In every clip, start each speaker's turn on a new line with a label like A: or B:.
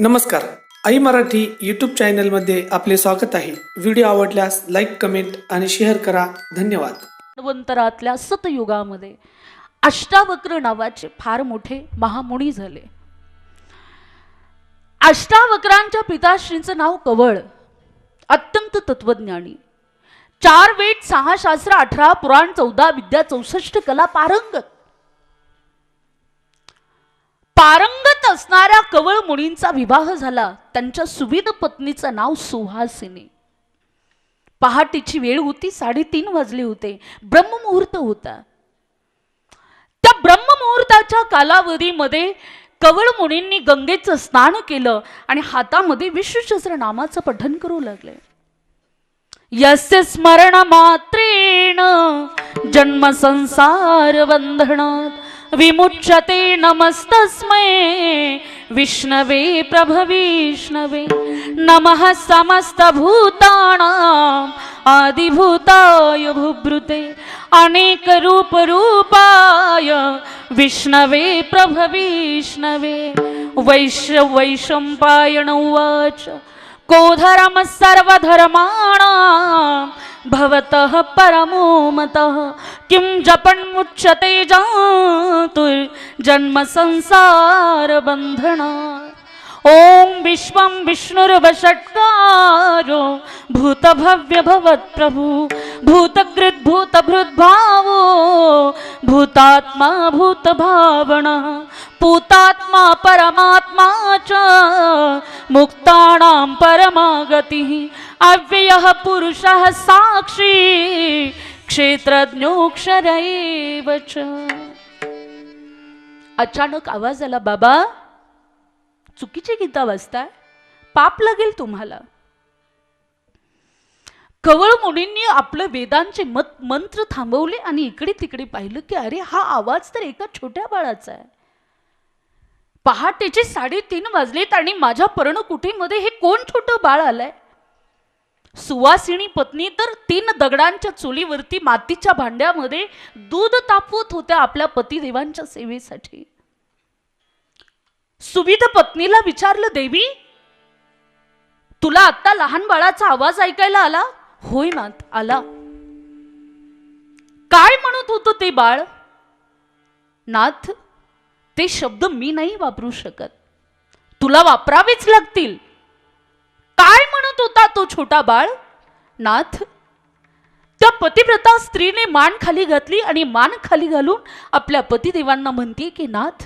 A: नमस्कार. आई मराठी यूट्यूब चॅनलमध्ये आपले स्वागत आहे. व्हिडिओ आवडल्यास लाईक कमेंट आणि शेअर करा. धन्यवाद.
B: धन्वंतरातल्या सतयुगामध्ये अष्टावक्र नावाचे फार मोठे महामुनी झाले. अष्टावक्रांच्या पिताश्रींचं नाव कवळ अत्यंत तत्वज्ञानी. चार वेद सहा शास्त्र अठरा पुराण चौदा विद्या चौसष्ट कला पारंगत असणाऱ्या कवळ मुनींचा विवाह झाला. त्यांच्या सुविध पत्नीचं नाव सुहासिनी. पहाटेची वेळ होती साडेतीन वाजले होते. ब्रह्ममुहूर्त होता. त्या ब्रह्ममुहूर्ताच्या कालावधीमध्ये कवळ मुनींनी गंगेचं स्नान केलं आणि हातामध्ये विश्वशस्त्र नामाचं पठन करू लागले. यस्य स्मरण मात्रेण जन्म संसार बंधनात विमुच्यते नमस्तस्मै विष्णवे प्रभविष्णवे नमः समस्तभूताणा आदिभूताय भूभृते अनेक रूप रूपाय विष्णवे प्रभविष्णवे वैश्य वैशंपायण उवाच कोधर्म सर्वधर्माणां भवतः परमो मतः किं जपन्मुच्यते जातुर्जन्म संसारबन्धनात् ॐ विश्वं विष्णुर्वषट्कारो भूतभव्यभवत्प्रभु भूतकृद्भूतभृद्भावो भूतात्मा भूतभावनः पूतात्मा परमात्मा च मुक्ताणां परमागतिः अव्ययः पुरुषः साक्षी क्षेत्रज्ञोक्षर च। अचानक आवाज आला बाबा चुकीची गीता वाचताय पाप लागेल तुम्हाला. कवळ मुनींनी आपलं वेदांचे मत मंत्र थांबवले आणि इकडे तिकडे पाहिलं की अरे हा आवाज तर एका छोट्या बाळाचा आहे. पहाटेचे साडेतीन वाजलेत आणि माझ्या पर्णकुटीमध्ये हे कोण छोटं बाळ आलंय? सुवासिनी पत्नी तर तीन दगडांच्या चुलीवरती मातीच्या भांड्यामध्ये दूध तापवत होत्या आपल्या पतिदेवांच्या सेवेसाठी. सुविध पत्नीला विचारलं देवी तुला आता लहान बाळाचा आवाज ऐकायला आला? होय नाथ आला. काय म्हणत होतं ते बाळ? नाथ ते शब्द मी नाही वापरू शकत. तुला वापरावेच लागतील. काय म्हणत होता तो छोटा बाळ नाथ. त्या पतिव्रता स्त्रीने मान खाली घातली आणि मान खाली घालून आपल्या पतिदेवांना म्हणते की नाथ.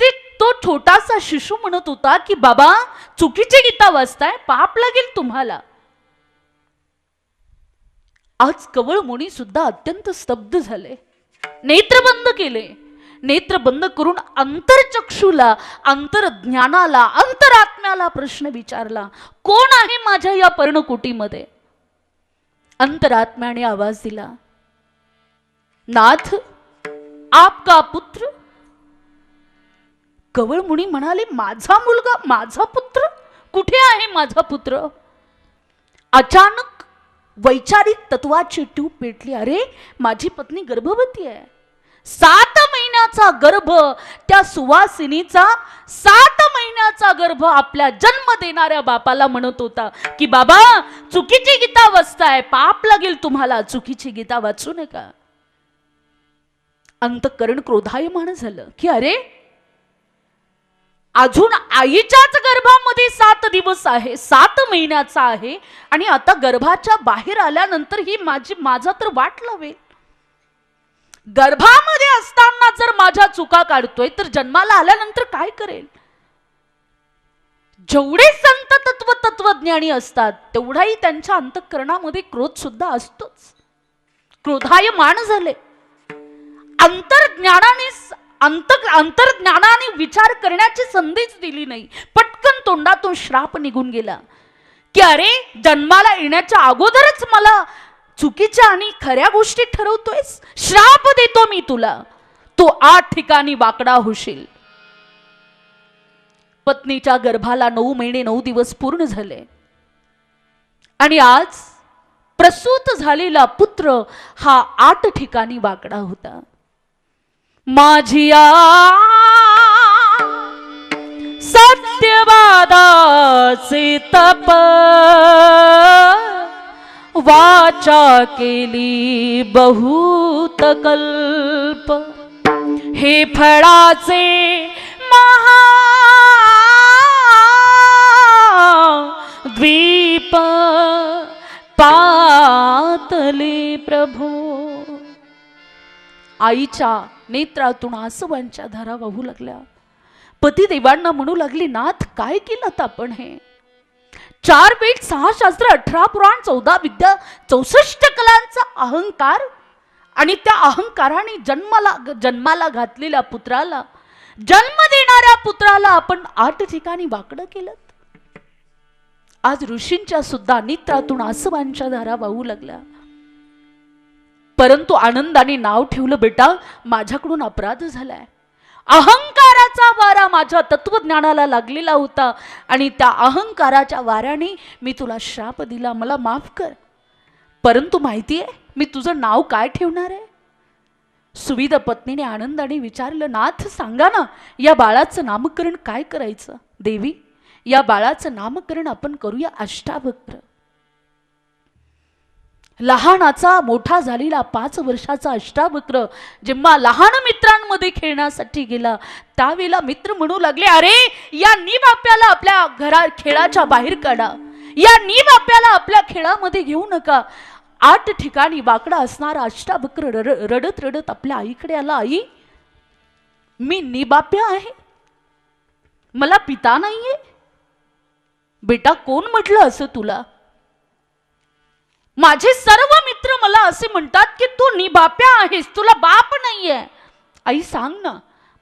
B: ते तो छोटासा शिशू म्हणत होता की बाबा चुकीची गीता वाचताय पाप लागेल तुम्हाला. आज कवळ मुनी सुद्धा अत्यंत स्तब्ध झाले नेत्र बंद केले. नेत्र बंद करून अंतरचक्षूला अंतरज्ञानाला अंतरात्म्याला प्रश्न विचारला कोण आहे माझ्या या पर्णकुटीमध्ये? अंतरात्म्याने आवाज दिला नाथ आपका पुत्र. कवळ मुनी म्हणाले माझा मुलगा माझा पुत्र? कुठे आहे माझा पुत्र? अचानक वैचारिक तत्वाची ट्यूब पेटली अरे माझी पत्नी गर्भवती आहे. सात महिन्याचा गर्भ त्या सुवासिनीचा सात महिन्याचा गर्भ आपल्या जन्म देणाऱ्या बापाला म्हणत होता की बाबा चुकीची गीता वाचताय. पाप लागेल तुम्हाला. चुकीची गीता वाचू नका. अंतकरण क्रोधायमान झालं की अरे अजून आईच्याच गर्भामध्ये सात दिवस आहे. सात महिन्याचा आहे आणि आता गर्भाच्या बाहेर आल्यानंतर ही माझी माझा तर वाट लावेल. गर्भामध्ये असताना जर माझ्या चुका काढतोय तर जन्माला आल्यानंतर काय करेल? जेवढे संत तत्व तत्वज्ञानी असतात तेवढाही त्यांच्या अंतःकरणामध्ये क्रोध सुद्धा असतोच. क्रोधाय मान झाले. अंतर्ज्ञानाने अंत अंतर्ज्ञानाने विचार करण्याची संधीच दिली नाही. पटकन तोंडातून श्राप निघून गेला. की अरे जन्माला येण्याच्या अगोदरच मला चुकीच्या आणि खऱ्या गोष्टी ठरवतोयस? श्राप देतो मी तुला. तू आठ ठिकाणी वाकडा होशील. पत्नीच्या गर्भाला नऊ महिने नऊ दिवस पूर्ण झाले. आणि आज प्रसूत झालेला पुत्र हा आठ ठिकाणी वाकडा होता. माझी सत्यवादाचे तप वाचा केली बहुत कल्प. हे फळाचे महा द्वीप पातले प्रभो. आईच्या नेत्रातून आसवांच्या धारा वाहू लागल्या. पतिदेवांना म्हणू लागली नाथ काय केलं आपण हे? चार वेद सहा शास्त्र अठरा पुराण चौदा विद्या चौसष्ट कलांचा अहंकार. आणि त्या अहंकाराने जन्माला जन्माला घातलेल्या पुत्राला जन्म देणाऱ्या पुत्राला आपण आठ ठिकाणी वाकडं केलं. आज ऋषींच्या सुद्धा नित्रातून आसवांच्या धारा वाहू लागल्या. परंतु आनंदाने नाव ठेवलं बेटा माझ्याकडून अपराध झालाय. अहंकाराचा वारा माझ्या तत्वज्ञानाला लागलेला होता. आणि त्या अहंकाराच्या वाऱ्याने मी तुला श्राप दिला. मला माफ कर. परंतु माहिती आहे मी तुझं नाव काय ठेवणार आहे? सुविध पत्नीने आनंदाने विचारलं नाथ सांगा ना या बाळाचं नामकरण काय करायचं? देवी या बाळाचं नामकरण आपण करूया अष्टावक्र. लहानाचा मोठा झालेला पाच वर्षाचा अष्टावक्र जेव्हा लहान मित्रांमध्ये खेळण्यासाठी गेला त्यावेळेला मित्र म्हणू लागले अरे या निबाप्याला आपल्या घरा खेळाच्या बाहेर काढा. या निबाप्याला आपल्या खेळामध्ये घेऊ नका. आठ ठिकाणी वाकडा असणारा अष्टावक्र रड- रडत रडत आपल्या आईकडे आला आई मी निबाप्या आहे. मला पिता नाहीये. बेटा कोण म्हटलं असं तुला? माझे सर्व मित्र मला असे म्हणतात की तू निबाप्या आहेस तुला बाप नाहीये. आई सांग ना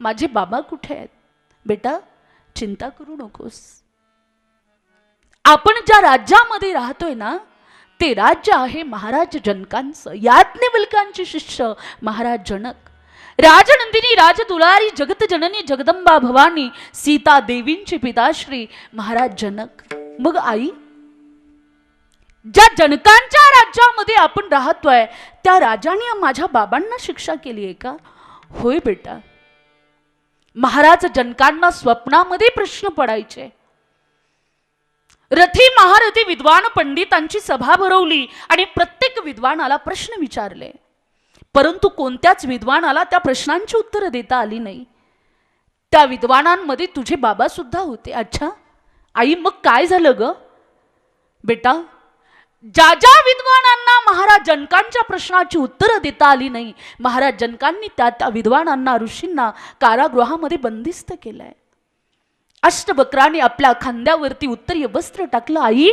B: माझे बाबा कुठे आहेत? बेटा चिंता करू नकोस. आपण ज्या राज्यामध्ये राहतोय ना ते राज्य आहे महाराज जनकांचं याज्ञवल्कांचे शिष्य महाराज जनक. राजनंदिनी राजदुलारी जगत जननी जगदंबा भवानी सीता देवींचे पिताश्री महाराज जनक. मग आई ज्या जनकांच्या राज्यामध्ये आपण राहतोय त्या राजाने माझ्या बाबांना शिक्षा केली आहे का? होय बेटा. महाराज जनकांना स्वप्नामध्ये प्रश्न पडायचे. रथी महारथी विद्वान पंडितांची सभा भरवली आणि प्रत्येक विद्वानाला प्रश्न विचारले. परंतु कोणत्याच विद्वानाला त्या प्रश्नांची उत्तरं देता आली नाही. त्या विद्वानांमध्ये तुझे बाबा सुद्धा होते. अच्छा. आई मग काय झालं ग? बेटा ज्या ज्या विद्वानांना महाराज जनकांच्या प्रश्नाची उत्तरं देता आली नाही महाराज जनकांनी त्या त्या विद्वानांना ऋषींना कारागृहामध्ये बंदिस्त केलंय. अष्टबक्राने आपल्या खांद्यावरती उत्तरीय वस्त्र टाकलं आई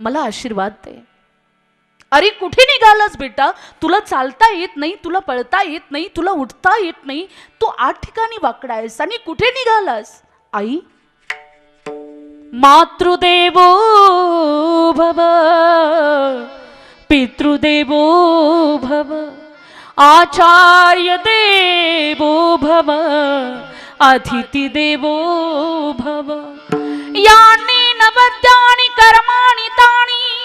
B: मला आशीर्वाद दे. अरे कुठे निघालास बेटा? तुला चालता येत नाही तुला पळता येत नाही तुला उठता येत नाही. तू आठ ठिकाणी वाकडा आहेस आणि कुठे निघालास? आई मातृदेवो भव। पितृदेवो भव। आचार्य देवो भव। अतिथी देवो भव। यानि नवद्यानि, कर्माणि तानि,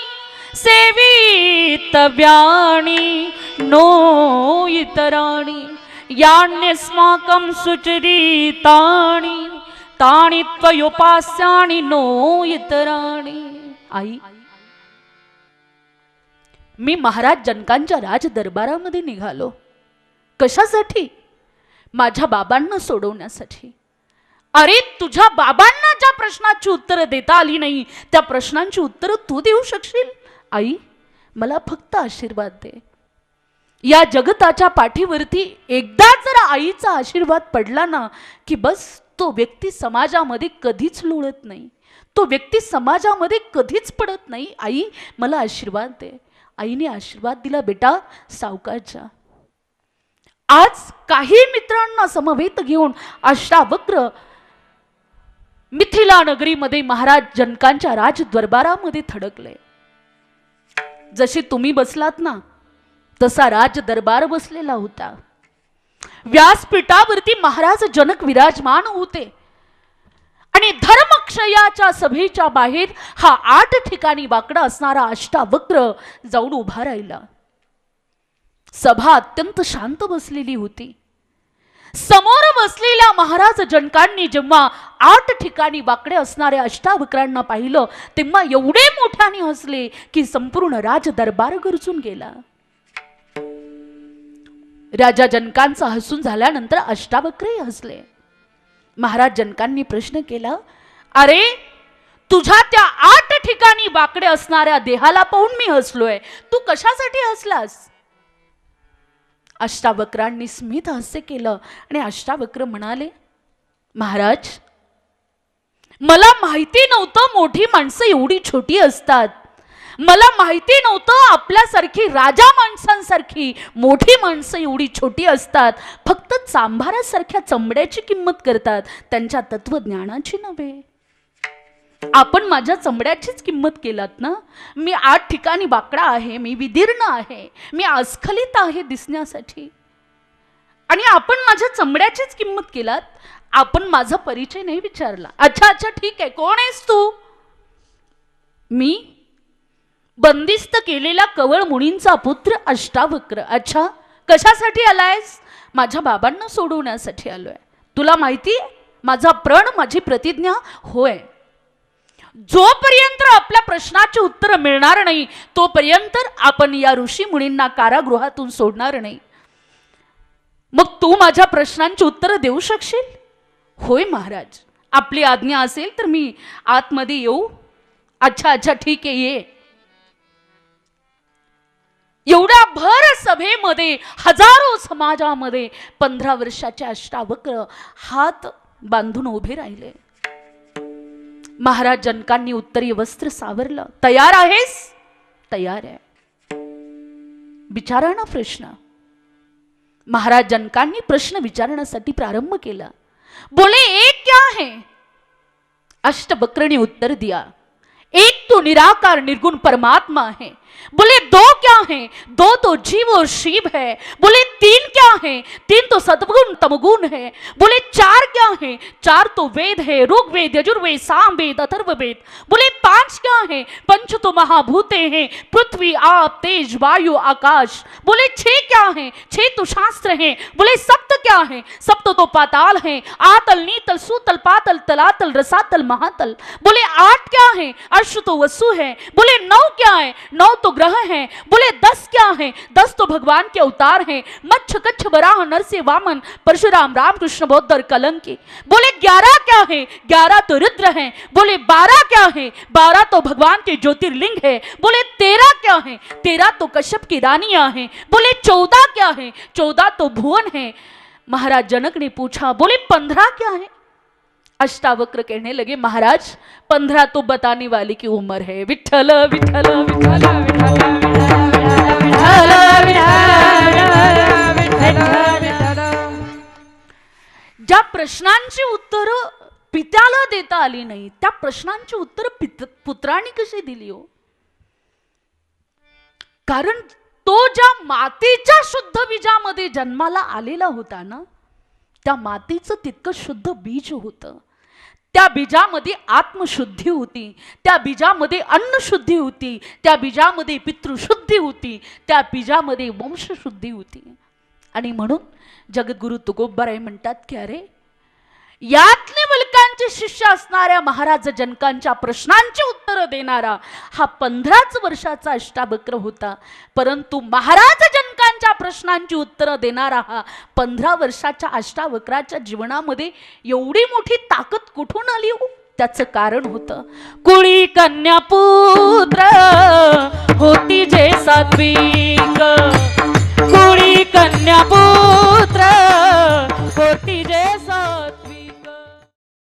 B: सेवितव्यानि नो इतराणि यान्यस्माकं सुचरितानि। ताणी त्वयोपास्यानि नो इतराणी. आई मी महाराज जनकांच्या राज दरबारामध्ये निघालो. कशासाठी? माझ्या बाबांना सोडवण्यासाठी. अरे तुझ्या बाबांना ज्या प्रश्नाची उत्तरं देता आली नाही त्या प्रश्नांची उत्तरं तू देऊ शकशील? आई मला फक्त आशीर्वाद दे. या जगताच्या पाठीवरती एकदा जर आईचा आशीर्वाद पडला ना की बस तो व्यक्ती समाजामध्ये कधीच लोळत नाही. तो व्यक्ती समाजामध्ये कधीच पडत नाही. आई मला आशीर्वाद दे. आईने आशीर्वाद दिला बेटा सावकारच्या आज काही मित्रांना समवेत घेऊन अष्टावक्र मिथिला नगरीमध्ये महाराज जनकांच्या राज दरबारामध्ये थडकले. जसे तुम्ही बसलात ना तसा राज दरबार बसलेला होता. व्यासपीठावरती महाराज जनक विराजमान होते. आणि धर्मक्षयाच्या सभेच्या बाहेर हा आठ ठिकाणी वाकडा असणारा अष्टावक्र जाऊन उभा राहिला. सभा अत्यंत शांत बसलेली होती. समोर बसलेल्या महाराज जनकांनी जेव्हा आठ ठिकाणी वाकडे असणाऱ्या अष्टावक्रांना पाहिलं तेव्हा एवढे मोठ्याने हसले की संपूर्ण राज दरबार गरजून गेला. राजा जनकांचा हसून झाल्यानंतर अष्टावक्रही हसले. महाराज जनकांनी प्रश्न केला अरे तुझ्या त्या आठ ठिकाणी वाकडे असणाऱ्या देहाला पाहून मी हसलोय. तू कशासाठी हसलास? अष्टावक्रांनी स्मित हास्य केलं आणि अष्टावक्र म्हणाले महाराज मला माहिती नव्हतं मोठी माणसं एवढी छोटी असतात. मला माहिती नव्हतं आपल्यासारखी राजा माणसांसारखी मोठी माणसं एवढी छोटी असतात. फक्त चांभारासारख्या चमड्याची किंमत करतात. त्यांच्या तत्वज्ञानाची नव्हे. आपण माझ्या चमड्याचीच किंमत केलात ना? मी आठ ठिकाणी बाकडा आहे मी विदीर्ण आहे मी अस्खलित आहे दिसण्यासाठी. आणि आपण माझ्या चमड्याचीच किंमत केलात? आपण माझा परिचय नाही विचारला. अच्छा अच्छा ठीक आहे. कोण आहेस तू? मी? बंदिस्त केलेला कवळ मुनींचा पुत्र अष्टावक्र. अच्छा कशासाठी आलायस? माझ्या बाबांना सोडवण्यासाठी आलोय. तुला माहिती माझा प्रण माझी प्रतिज्ञा होय. जोपर्यंत आपल्या प्रश्नाचे उत्तर मिळणार नाही तोपर्यंत आपण या ऋषी मुनींना कारागृहातून सोडणार नाही. मग तू माझ्या प्रश्नांची उत्तरं देऊ शकशील? होय महाराज. आपली आज्ञा असेल तर मी आतमध्ये येऊ. अच्छा अच्छा ठीक आहे ये. एवढ्या भर सभेमध्ये हजारो समाजामध्ये पंधरा वर्षाचे अष्टावक्र हात बांधून उभे राहिले. महाराज जनकांनी उत्तरीय वस्त्र सावरलं. तयार आहेस? तयार आहे. विचारा ना प्रश्न. महाराज जनकांनी प्रश्न विचारण्यासाठी प्रारंभ केला. बोले एक क्या है? अष्टवक्र ने उत्तर दिया एक तो निराकार, निर्गुण परमात्मा है। बोले, दो क्या है? दो तो जीव और शिव है। बोले, तीन क्या है? तीन तो सदगुण, तमगुण है। बोले, चार क्या है? चार तो वेद है। ऋग्वेद यजुर्वेद सामवेद अथर्ववेद बोले, पाँच क्या है? पंच तो महाभूते हैं। पृथ्वी, आप, तेज, वायु, आकाश। बोले, छह क्या है? छह तो शास्त्र हैं। बोले, सप्त क्या है? सप्त तो पाताल है। आतल, नीतल, सुतल, पातल, तलातल, रसातल, महातल। बोले, आठ क्या है? अर्श तो वसु है। बोले, नौ क्या है? नौ तो ग्रह हैं। बोले, दस क्या है? दस तो भगवान के अवतार हैं। मच्छ कच्छ वराह नरसिंह वामन परशुराम राम कृष्ण बौद्ध और कलंकी। बोले, ग्यारह क्या है? ग्यारह तो रुद्र हैं। बोले, बारह क्या है? बारह तो भगवान के ज्योतिर्लिंग है। बोले, तेरह क्या है? तेरह तो कश्यप की रानियाँ हैं। बोले, चौदह क्या है? चौदह तो भुवन है। महाराज जनक ने पूछा, बोले, पंद्रह क्या है? अष्टावक्र कहने लगे महाराज पंद्रह तो बताने वाले की उम्र है. विठल विठल विठल विठल ज्या प्रश्नांची उत्तर पित्याला देता आली नाही त्या प्रश्नांची उत्तर पित पुत्रांनी कशी दिली हो? कारण तो ज्या मातीच्या शुद्ध बीजामध्ये जन्माला आलेला होता ना त्या मातीचं तितकं शुद्ध बीज होतं. त्या बीजामध्ये आत्मशुद्धी होती त्या बीजामध्ये अन्नशुद्धी होती त्या बीजामध्ये पितृशुद्धी होती त्या बीजामध्ये वंशशुद्धी होती. आणि म्हणून जगद्गुरु तुकोबराय म्हणतात की अरे यातले मुलकांचे शिष्य असणाऱ्या महाराज जनकांच्या प्रश्नांची उत्तरं देणारा हा पंधराच वर्षाचा अष्टावक्र होता. परंतु महाराज जनकांच्या प्रश्नांची उत्तरं देणारा हा पंधरा वर्षाच्या अष्टावक्राच्या जीवनामध्ये एवढी मोठी ताकद कुठून आली हो? त्याचं कारण होतं. कुळी कन्या पुत्र होती जे सात्विक. कुळी कन्या पुत्र